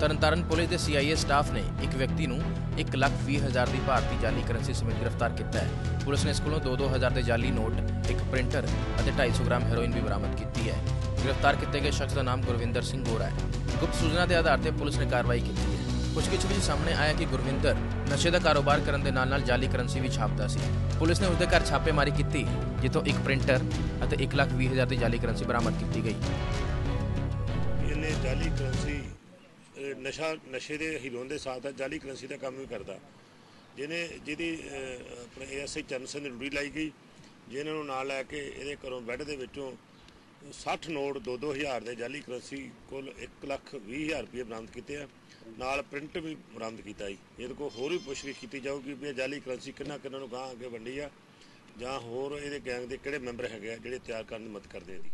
Tarn Taran police ਦੇ CIA staff ਨੇ ਇੱਕ ਵਿਅਕਤੀ ਨੂੰ 1,20,000 ਦੀ ਭਾਰਤੀ ਜਾਲੀ ਕਰੰਸੀ ਸਮੇਤ ਗ੍ਰਿਫਤਾਰ ਕੀਤਾ ਹੈ। ਪੁਲਿਸ ਨੇ ਇਸ ਕੋਲੋਂ 2-2000 ਦੇ ਜਾਲੀ ਨੋਟ ਇੱਕ ਪ੍ਰਿੰਟਰ ਅਤੇ 250 ਗ੍ਰਾਮ ਹੈਰੋਇਨ ਵੀ ਬਰਾਮਦ ਕੀਤੀ ਹੈ। ਗ੍ਰਿਫਤਾਰ ਕੀਤੇ ਗਏ ਸ਼ਖਸ ਦਾ ਨਾਮ ਗੁਰਵਿੰਦਰ ਸਿੰਘ ਗੋਰਾ ਹੈ। ਗੁਪਤ ਸੂਚਨਾ ਦੇ ਆਧਾਰ ਤੇ ਪੁਲਿਸ ਨੇ ਕਾਰਵਾਈ ਕੀਤੀ ਹੈ। ਪੁੱਛਗਿੱਛ ਵਿੱਚ ਸਾਹਮਣੇ ਆਇਆ ਕਿ ਗੁਰਵਿੰਦਰ ਨਸ਼ੇ ਦਾ ਕਾਰੋਬਾਰ ਕਰਨ ਦੇ ਨਾਲ-ਨਾਲ ਜਾਲੀ ਕਰੰਸੀ ਵੀ ਛਾਪਦਾ ਸੀ। ਪੁਲਿਸ ਨੇ ਉਸਦੇ ਘਰ ਛਾਪੇਮਾਰੀ ਕੀਤੀ ਜਿੱਥੋਂ ਇੱਕ ਪ੍ਰਿੰਟਰ ਅਤੇ 1,20,000 ਦੀ ਜਾਲੀ ਕਰੰਸੀ ਬਰਾਮਦ ਕੀਤੀ ਗਈ। ਇਹਨੇ ਜਾਲੀ ਕਰੰਸੀ ਨਸ਼ਾ ਨਸ਼ੇ ਦੇ ਹੀਰੋਨ ਦੇ ਸਾਥ ਆ ਜਾਲੀ ਕਰੰਸੀ ਦਾ ਕੰਮ ਵੀ ਕਰਦਾ। ਜਿਹਨੇ ਜਿਹਦੀ ਅਹ, ਆਪਣੇ ਏਐਸਆਈ ਚਰਨ ਸਿੰਘ ਦੀ ਡਿਊਟੀ ਲਾਈ ਗਈ ਜਿਹਨਾਂ ਨੂੰ ਨਾਲ ਲੈ ਕੇ ਇਹਦੇ ਘਰੋਂ ਬੈੱਡ ਦੇ ਵਿੱਚੋਂ 60 ਨੋਟ 2-2000 ਦੇ ਜਾਲੀ ਕਰੰਸੀ ਕੁੱਲ 1,20,000 ਰੁਪਏ ਬਰਾਮਦ ਕੀਤੇ ਆ। ਨਾਲ ਪ੍ਰਿੰਟ ਵੀ ਬਰਾਮਦ ਕੀਤਾ ਜੀ। ਇਹਦੇ ਕੋਲ ਹੋਰ ਵੀ ਪੁੱਛਗਿੱਛ ਕੀਤੀ ਜਾਊਗੀ ਵੀ ਇਹ ਜਾਲੀ ਕਰੰਸੀ ਕਿੰਨਾ ਕਿੰਨਾ ਨੂੰ ਗਾਂ ਅੱਗੇ ਵੰਡੀ ਆ ਜਾਂ ਹੋਰ ਇਹਦੇ ਗੈਂਗ ਦੇ ਕਿਹੜੇ ਮੈਂਬਰ ਹੈਗੇ ਆ ਜਿਹੜੇ ਤਿਆਰ ਕਰਨ ਦੀ ਮਦਦ ਕਰਦੇ ਆ ਜੀ।